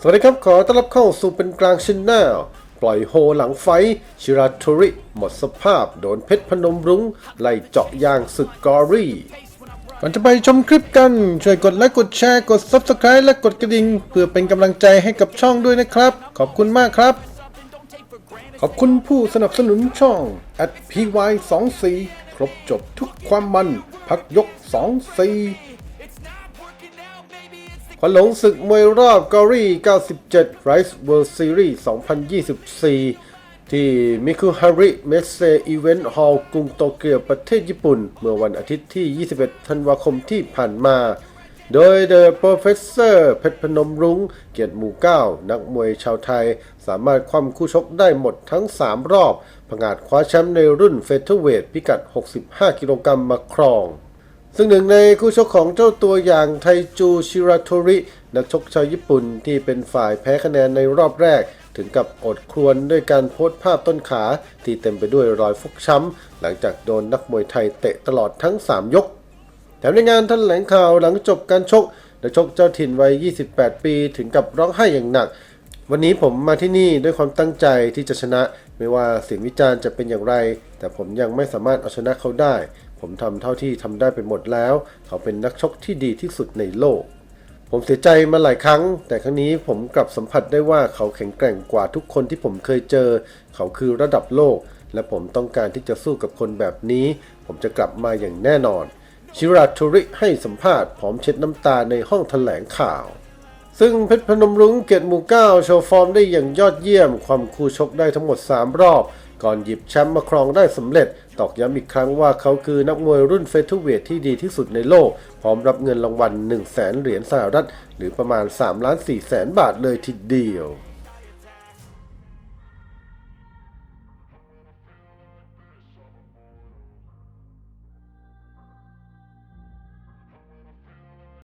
สวัสดีครับ ขอต้อนรับเข้าสู่เป็นกลางชินแนลปล่อยโฮหลังไฟ ชิราโทริ หมดสภาพ โดนเพชรพนมรุง้ง ไล่เจาะยางศึกกอรี่ก่อนจะไปชมคลิปกัน ช่วยกดไลค์กดแชร์กด Subscribe และกดกระดิ่ง เพื่อเป็นกำลังใจให้กับช่องด้วยนะครับ ขอบคุณมากครับ ขอบคุณผู้สนับสนุนช่อง atpy24 ครบจบทุกความมัน พักยก 24 ควันหลงศึกมวยรอบกอรี่97 Rise World Series 2024 ที่มิคุฮาริเมสเซอีเวนต์ฮอลล์กรุงโตเกียวประเทศญี่ปุ่น เมื่อวันอาทิตย์ที่ 21 ธันวาคมที่ผ่านมา โดย The Professor เพชรพนมรุง้ง เกียรติหมู่เก้านักมวยชาวไทย สามารถคว่ำคู่ชกได้หมดทั้ง 3 รอบผงาดคว้าแชมป์ในรุ่นเฟเธอร์เวทพิกัด 65 กิโลกรัมมาครอง ซึ่งหนึ่งในคู่ชกของเจ้าตัวอย่างไทจูชิราโทริ นักชกชาวญี่ปุ่นที่เป็นฝ่ายแพ้คะแนนในรอบแรก ถึงกับอดครวญด้วยการโพสต์ภาพต้นขา ที่เต็มไปด้วยรอยฟกช้ำ หลังจากโดนนักมวยไทยเตะตลอดทั้ง 3 ยก แถมในงานท่านแถลงข่าวหลังจบการชกนักชกเจ้าถิ่นวัย 28 ปี ถึงกับร้องไห้อย่างหนัก วันนี้ผมมาที่นี่ด้วยความตั้งใจที่จะชนะ ไม่ว่าเสียงวิจารณ์จะเป็นอย่างไร แต่ผมยังไม่สามารถเอาชนะเขาได้ ผมทำเท่าที่ทำได้ไปหมดแล้ว เขาเป็นนักชกที่ดีที่สุดในโลก ผมเสียใจมาหลายครั้ง แต่ครั้งนี้ผมกลับสัมผัสได้ว่าเขาแข็งแกร่งกว่าทุกคนที่ผมเคยเจอ เขาคือระดับโลก และผมต้องการที่จะสู้กับคนแบบนี้ ผมจะกลับมาอย่างแน่นอน ชิราโทริให้สัมภาษณ์พร้อมเช็ดน้ำตาในห้องแถลงข่าว ซึ่งเพชรพนมรุ้งเกียรติหมู่เก้าโชว์ฟอร์มได้อย่างยอดเยี่ยม ความคู่ชกได้ทั้งหมด 3 รอบ ก่อนหยิบแชมป์มาครองได้สำเร็จ ตอกย้ำอีกครั้งว่าเขาคือนักมวยรุ่นเฟเธอร์เวทที่ดีที่สุดในโลก พร้อมรับเงินรางวัล1 0 0 0 0แสนเหรียญสหรัฐ หรือประมาณ3ล้าน4แสนบาทเลยทีเดียว